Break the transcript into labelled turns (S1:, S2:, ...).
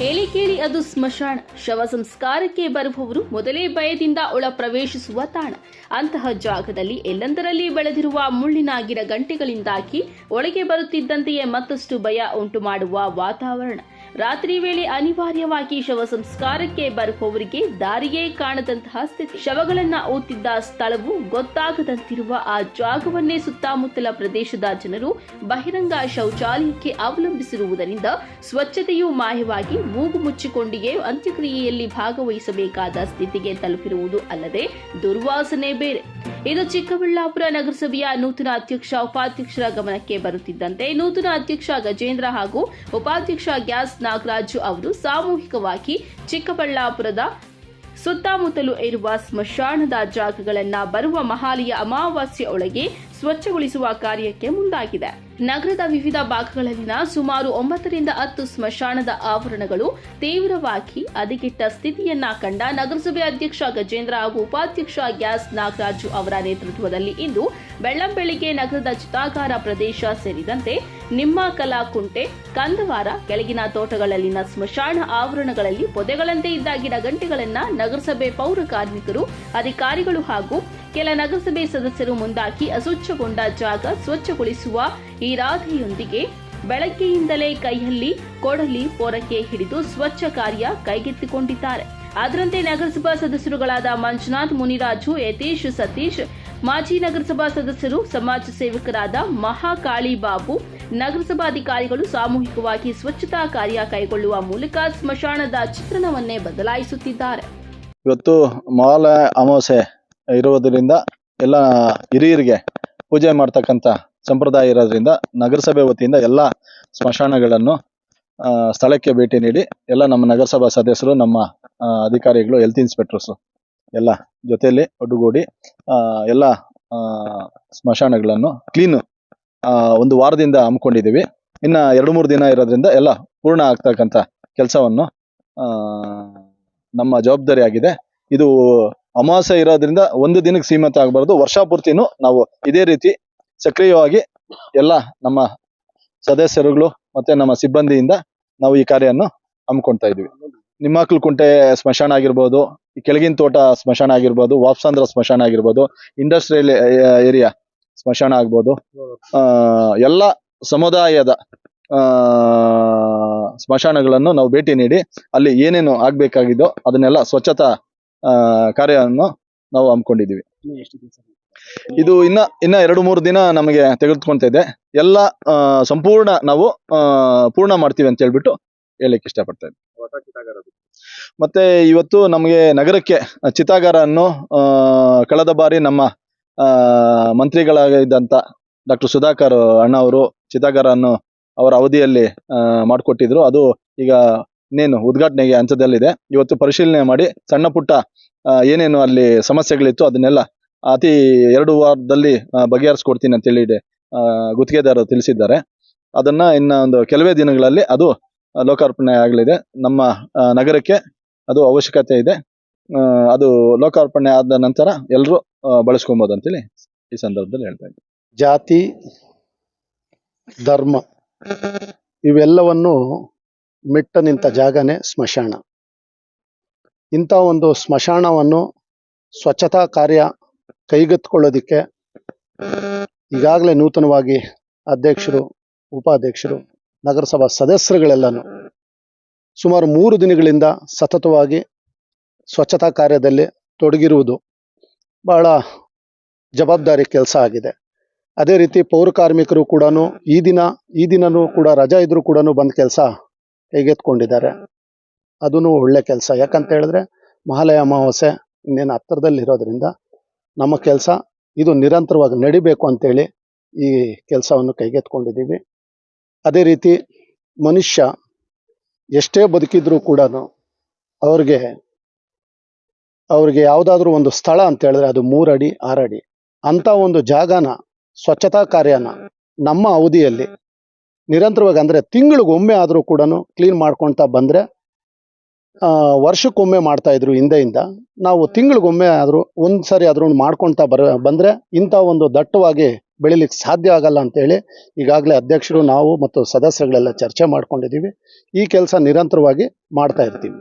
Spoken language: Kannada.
S1: ಹೇಳಿ ಕೇಳಿ ಅದು ಸ್ಮಶಾನ. ಶವ ಸಂಸ್ಕಾರಕ್ಕೆ ಬರುವವರು ಮೊದಲೇ ಭಯದಿಂದ ಒಳ ಪ್ರವೇಶಿಸುವ ತಾಣ. ಅಂತಹ ಜಾಗದಲ್ಲಿ ಎಲ್ಲೆಂದರಲ್ಲಿ ಬೆಳೆದಿರುವ ಮುಳ್ಳಿನ ಗಿಡ ಗಂಟೆಗಳಿಂದಾಗಿ ಒಳಗೆ ಬರುತ್ತಿದ್ದಂತೆಯೇ ಮತ್ತಷ್ಟು ಭಯ ಉಂಟು ಮಾಡುವ ವಾತಾವರಣ. ರಾತ್ರಿ ವೇಳೆ ಅನಿವಾರ್ಯವಾಗಿ ಶವ ಸಂಸ್ಕಾರಕ್ಕೆ ಬರುವವರಿಗೆ ದಾರಿಯೇ ಕಾಣದಂತಹ ಸ್ಥಿತಿ. ಶವಗಳನ್ನ ಊತಿದ್ದ ಸ್ಥಳವು ಗೊತ್ತಾಗದಂತಿರುವ ಆ ಜಾಗವನ್ನೇ ಸುತ್ತಮುತ್ತಲ ಪ್ರದೇಶದ ಜನರು ಬಹಿರಂಗ ಶೌಚಾಲಯಕ್ಕೆ ಅವಲಂಬಿಸಿರುವುದರಿಂದ ಸ್ವಚ್ಛತೆಯು ಮಾಯವಾಗಿ ಮೂಗು ಮುಚ್ಚಿಕೊಂಡಿಯೇ ಅಂತ್ಯಕ್ರಿಯೆಯಲ್ಲಿ ಭಾಗವಹಿಸಬೇಕಾದ ಸ್ಥಿತಿಗೆ ತಲುಪಿರುವುದು ಅಲ್ಲದೆ ದುರ್ವಾಸನೆ ಬೇರೆ. ಇದು ಚಿಕ್ಕಬಳ್ಳಾಪುರ ನಗರಸಭೆಯ ನೂತನ ಅಧ್ಯಕ್ಷ, ಉಪಾಧ್ಯಕ್ಷರ ಗಮನಕ್ಕೆ ಬರುತ್ತಿದ್ದಂತೆ. ನೂತನ ಅಧ್ಯಕ್ಷ ಗಜೇಂದ್ರ ಹಾಗೂ ಉಪಾಧ್ಯಕ್ಷ ಗ್ಯಾಸ್ ನಾಗರಾಜು ಅವರು ಸಾಮೂಹಿಕವಾಗಿ ಚಿಕ್ಕಬಳ್ಳಾಪುರದ ಸುತ್ತಮುತ್ತಲು ಇರುವ ಸ್ಮಶಾನದ ಜಾಗಗಳನ್ನು ಬರುವ ಮಹಾಲಿಯ ಅಮಾವಾಸ್ಯೆ ಒಳಗೆ ಸ್ವಚ್ಛಗೊಳಿಸುವ ಕಾರ್ಯಕ್ಕೆ ಮುಂದಾಗಿದೆ. ನಗರದ ವಿವಿಧ ಭಾಗಗಳಲ್ಲಿನ ಸುಮಾರು ಒಂಬತ್ತರಿಂದ ಹತ್ತು ಸ್ಮಶಾನದ ಆವರಣಗಳು ತೀವ್ರವಾಗಿ ಹದಗೆಟ್ಟ ಸ್ಥಿತಿಯನ್ನ ಕಂಡ ನಗರಸಭೆ ಅಧ್ಯಕ್ಷ ಗಜೇಂದ್ರ ಹಾಗೂ ಉಪಾಧ್ಯಕ್ಷ ಗ್ಯಾಸ್ ನಾಗರಾಜು ಅವರ ನೇತೃತ್ವದಲ್ಲಿ ಇಂದು ಬೆಳ್ಳಂಬೆಳಿಗ್ಗೆ ನಗರದ ಚಿತಾಗಾರ ಪ್ರದೇಶ ಸೇರಿದಂತೆ ನಿಮ್ಮ ಕಲಾಕುಂಟೆ, ಕಂದವಾರ, ಕೆಳಗಿನ ತೋಟಗಳಲ್ಲಿನ ಸ್ಮಶಾನ ಆವರಣಗಳಲ್ಲಿ ಪೊದೆಗಳಂತೆ ಇದ್ದ ಗಿಡಗಂಟೆಗಳನ್ನ ನಗರಸಭೆ ಪೌರ ಕಾರ್ಮಿಕರು, ಅಧಿಕಾರಿಗಳು ಹಾಗೂ ಕೆಲ ನಗರಸಭೆ ಸದಸ್ಯರು ಮುಂದಾಗಿ ಅಸ್ವಚ್ಛಗೊಂಡ ಜಾಗ ಸ್ವಚ್ಛಗೊಳಿಸುವ ಇರಾದೆಯೊಂದಿಗೆ ಬೆಳಗ್ಗೆಯಿಂದಲೇ ಕೈಯಲ್ಲಿ ಕೊಡಲಿ ಪೊರಕೆ ಹಿಡಿದು ಸ್ವಚ್ಛ ಕಾರ್ಯ ಕೈಗೆತ್ತಿಕೊಂಡಿದ್ದಾರೆ. ಅದರಂತೆ ನಗರಸಭಾ ಸದಸ್ಯರುಗಳಾದ ಮಂಜುನಾಥ್, ಮುನಿರಾಜು, ಯತೀಶ್, ಸತೀಶ್, ಮಾಜಿ ನಗರಸಭಾ ಸದಸ್ಯರು, ಸಮಾಜ ಸೇವಕರಾದ ಮಹಾಕಾಳಿ ಬಾಬು, ನಗರಸಭಾಧಿಕಾರಿಗಳು ಸಾಮೂಹಿಕವಾಗಿ ಸ್ವಚ್ಛತಾ ಕಾರ್ಯ ಕೈಗೊಳ್ಳುವ ಮೂಲಕ ಸ್ಮಶಾನದ ಚಿತ್ರಣವನ್ನೇ ಬದಲಾಯಿಸುತ್ತಿದ್ದಾರೆ.
S2: ಇವತ್ತು ಮಾಲ ಅಮಾವಾಸ್ಯೆ. ಇರುವುದರಿಂದ ಎಲ್ಲ ಹಿರಿಯರಿಗೆ ಪೂಜೆ ಮಾಡ್ತಕ್ಕಂಥ ಸಂಪ್ರದಾಯ ಇರೋದ್ರಿಂದ ನಗರಸಭೆ ವತಿಯಿಂದ ಎಲ್ಲ ಸ್ಮಶಾನಗಳನ್ನು ಸ್ಥಳಕ್ಕೆ ಭೇಟಿ ನೀಡಿ ಎಲ್ಲ ನಮ್ಮ ನಗರಸಭಾ ಸದಸ್ಯರು, ನಮ್ಮ ಅಧಿಕಾರಿಗಳು ಹೆಲ್ತ್ ಇನ್ಸ್ಪೆಕ್ಟರ್ಸು ಎಲ್ಲ ಜೊತೆಯಲ್ಲಿ ಒಟ್ಟುಗೂಡಿ ಎಲ್ಲ ಸ್ಮಶಾನಗಳನ್ನು ಕ್ಲೀನು ಒಂದು ವಾರದಿಂದ ಹಮ್ಮಿಕೊಂಡಿದ್ದೀವಿ. ಇನ್ನು ಎರಡು ಮೂರು ದಿನ ಇರೋದ್ರಿಂದ ಎಲ್ಲ ಪೂರ್ಣ ಆಗ್ತಕ್ಕಂಥ ಕೆಲಸವನ್ನು ನಮ್ಮ ಜವಾಬ್ದಾರಿ ಆಗಿದೆ ಇದು ಅಮಾವಾಸ್ಯೆ ಇರೋದ್ರಿಂದ ಒಂದು ದಿನಕ್ಕೆ ಸೀಮಿತ ಆಗಬಾರ್ದು. ವರ್ಷ ಪೂರ್ತಿನೂ ನಾವು ಇದೇ ರೀತಿ ಸಕ್ರಿಯವಾಗಿ ಎಲ್ಲ ನಮ್ಮ ಸದಸ್ಯರುಗಳು ಮತ್ತೆ ನಮ್ಮ ಸಿಬ್ಬಂದಿಯಿಂದ ನಾವು ಈ ಕಾರ್ಯವನ್ನು ಹಮ್ಮಿಕೊಳ್ತಾ ಇದೀವಿ ನಿಮ್ಮಕ್ಲು ಕುಂಟೆ ಸ್ಮಶಾನ ಆಗಿರ್ಬೋದು ಕೆಳಗಿನ ತೋಟ ಸ್ಮಶಾನ ಆಗಿರ್ಬೋದು, ವಾಪ್ಸಾಂದ್ರ ಸ್ಮಶಾನ ಆಗಿರ್ಬೋದು ಇಂಡಸ್ಟ್ರಿಯಲ್ ಏರಿಯಾ ಸ್ಮಶಾನ ಆಗ್ಬೋದು ಎಲ್ಲ ಸಮುದಾಯದ ಸ್ಮಶಾನಗಳನ್ನು ನಾವು ಭೇಟಿ ನೀಡಿ ಅಲ್ಲಿ ಏನೇನು ಆಗ್ಬೇಕಾಗಿದೋ ಅದನ್ನೆಲ್ಲ ಸ್ವಚ್ಛತಾ ಕಾರ್ಯವನ್ನು ನಾವು ಹಮ್ಮಿಕೊಂಡಿದ್ದೀವಿ. ಇದು ಇನ್ನ ಇನ್ನ ಎರಡು ಮೂರು ದಿನ ನಮಗೆ ತೆಗೆದುಕೊಂತ ಇದೆ. ಎಲ್ಲ ಸಂಪೂರ್ಣ ನಾವು ಪೂರ್ಣ ಮಾಡ್ತೀವಿ ಅಂತ ಹೇಳ್ಬಿಟ್ಟು ಹೇಳಲಿಕ್ಕೆ ಇಷ್ಟಪಡ್ತಾ ಮತ್ತೆ ಇವತ್ತು ನಮಗೆ ನಗರಕ್ಕೆ ಚಿತಾಗಾರ ಅನ್ನು ಕಳೆದ ಬಾರಿ ನಮ್ಮ ಮಂತ್ರಿಗಳಾಗಿದ್ದಂತ ಡಾಕ್ಟರ್ ಸುಧಾಕರ್ ಅಣ್ಣ ಅವರು ಚಿತಾಗಾರನ್ನು ಅವರ ಅವಧಿಯಲ್ಲಿ ಮಾಡಿಕೊಟ್ಟಿದ್ರು. ಅದು ಈಗ ಇನ್ನೇನು ಉದ್ಘಾಟನೆಗೆ ಹಂತದಲ್ಲಿದೆ. ಇವತ್ತು ಪರಿಶೀಲನೆ ಮಾಡಿ ಸಣ್ಣ ಪುಟ್ಟ ಏನೇನು ಅಲ್ಲಿ ಸಮಸ್ಯೆಗಳಿತ್ತು ಅದನ್ನೆಲ್ಲ ಅತಿ ಎರಡು ವಾರದಲ್ಲಿ ಬಗೆಹರಿಸ್ಕೊಡ್ತೀನಿ ಅಂತೇಳಿ ಆ, ಗುತ್ತಿಗೆದಾರರು ತಿಳಿಸಿದ್ದಾರೆ. ಅದನ್ನ ಇನ್ನ ಒಂದು ಕೆಲವೇ ದಿನಗಳಲ್ಲಿ ಅದು ಲೋಕಾರ್ಪಣೆ ಆಗಲಿದೆ. ನಮ್ಮ ನಗರಕ್ಕೆ ಅದು ಅವಶ್ಯಕತೆ ಇದೆ. ಅದು ಲೋಕಾರ್ಪಣೆ ಆದ ನಂತರ ಎಲ್ಲರೂ ಬಳಸ್ಕೊಬೋದು ಅಂತೇಳಿ ಈ ಸಂದರ್ಭದಲ್ಲಿ ಹೇಳ್ತಾ ಇದ್ದೀನಿ.
S3: ಜಾತಿ ಧರ್ಮ ಇವೆಲ್ಲವನ್ನು ಮೆಟ್ಟ ನಿಂತ ಜಾಗನೇ ಸ್ಮಶಾನ. ಇಂಥ ಒಂದು ಸ್ಮಶಾನವನ್ನು ಸ್ವಚ್ಛತಾ ಕಾರ್ಯ ಕೈಗೆತ್ತಿಕೊಳ್ಳೋದಿಕ್ಕೆ ಈಗಾಗಲೇ ನೂತನವಾಗಿ ಅಧ್ಯಕ್ಷರು, ಉಪಾಧ್ಯಕ್ಷರು, ನಗರಸಭಾ ಸದಸ್ಯರುಗಳೆಲ್ಲನೂ ಸುಮಾರು ಮೂರು ದಿನಗಳಿಂದ ಸತತವಾಗಿ ಸ್ವಚ್ಛತಾ ಕಾರ್ಯದಲ್ಲಿ ತೊಡಗಿರುವುದು ಬಹಳ ಜವಾಬ್ದಾರಿ ಕೆಲಸ ಆಗಿದೆ. ಅದೇ ರೀತಿ ಪೌರ ಕಾರ್ಮಿಕರು ಕೂಡ ಈ ದಿನ, ಈ ದಿನನೂ ಕೂಡ ರಜಾ ಇದ್ರೂ ಕೂಡ ಬಂದ ಕೆಲಸ ಕೈಗೆತ್ಕೊಂಡಿದ್ದಾರೆ ಅದೂ ಒಳ್ಳೆ ಕೆಲಸ. ಯಾಕಂತ ಹೇಳಿದ್ರೆ ಮಹಾಲಯ ಅಮಾವಾಸ್ಯೆ ಇನ್ನೇನು ಹತ್ತಿರದಲ್ಲಿ ಇರೋದ್ರಿಂದ ನಮ್ಮ ಕೆಲಸ ಇದು ನಿರಂತರವಾಗಿ ನಡಿಬೇಕು ಅಂತೇಳಿ ಈ ಕೆಲಸವನ್ನು ಕೈಗೆತ್ಕೊಂಡಿದ್ದೀವಿ. ಅದೇ ರೀತಿ ಮನುಷ್ಯ ಎಷ್ಟೇ ಬದುಕಿದ್ರೂ ಕೂಡ ಅವ್ರಿಗೆ ಅವ್ರಿಗೆ ಯಾವುದಾದ್ರೂ ಒಂದು ಸ್ಥಳ ಅಂತ ಹೇಳಿದ್ರೆ ಅದು ಮೂರಡಿ, ಆರಡಿ. ಅಂತ ಒಂದು ಜಾಗನ, ಸ್ವಚ್ಛತಾ ಕಾರ್ಯನ ನಮ್ಮ ಅವಧಿಯಲ್ಲಿ ನಿರಂತರವಾಗಿ ಅಂದರೆ ತಿಂಗಳಿಗೊಮ್ಮೆ ಆದರೂ ಕೂಡ ಕ್ಲೀನ್ ಮಾಡ್ಕೊಳ್ತಾ ಬಂದರೆ ವರ್ಷಕ್ಕೊಮ್ಮೆ ಮಾಡ್ತಾಯಿದ್ರು ಹಿಂದೆಯಿಂದ. ನಾವು ತಿಂಗಳಿಗೊಮ್ಮೆ ಆದರೂ ಒಂದು ಸಾರಿ ಆದರೂ ಮಾಡ್ಕೊಳ್ತಾ ಬರ ಬಂದರೆ ಇಂಥ ಒಂದು ದಟ್ಟವಾಗಿ ಬೆಳಿಲಿಕ್ಕೆ ಸಾಧ್ಯ ಆಗಲ್ಲ ಅಂತೇಳಿ ಈಗಾಗಲೇ ಅಧ್ಯಕ್ಷರು ನಾವು ಮತ್ತು ಸದಸ್ಯರುಗಳೆಲ್ಲ ಚರ್ಚೆ ಮಾಡ್ಕೊಂಡಿದ್ದೀವಿ. ಈ ಕೆಲಸ ನಿರಂತರವಾಗಿ ಮಾಡ್ತಾ ಇರ್ತೀವಿ.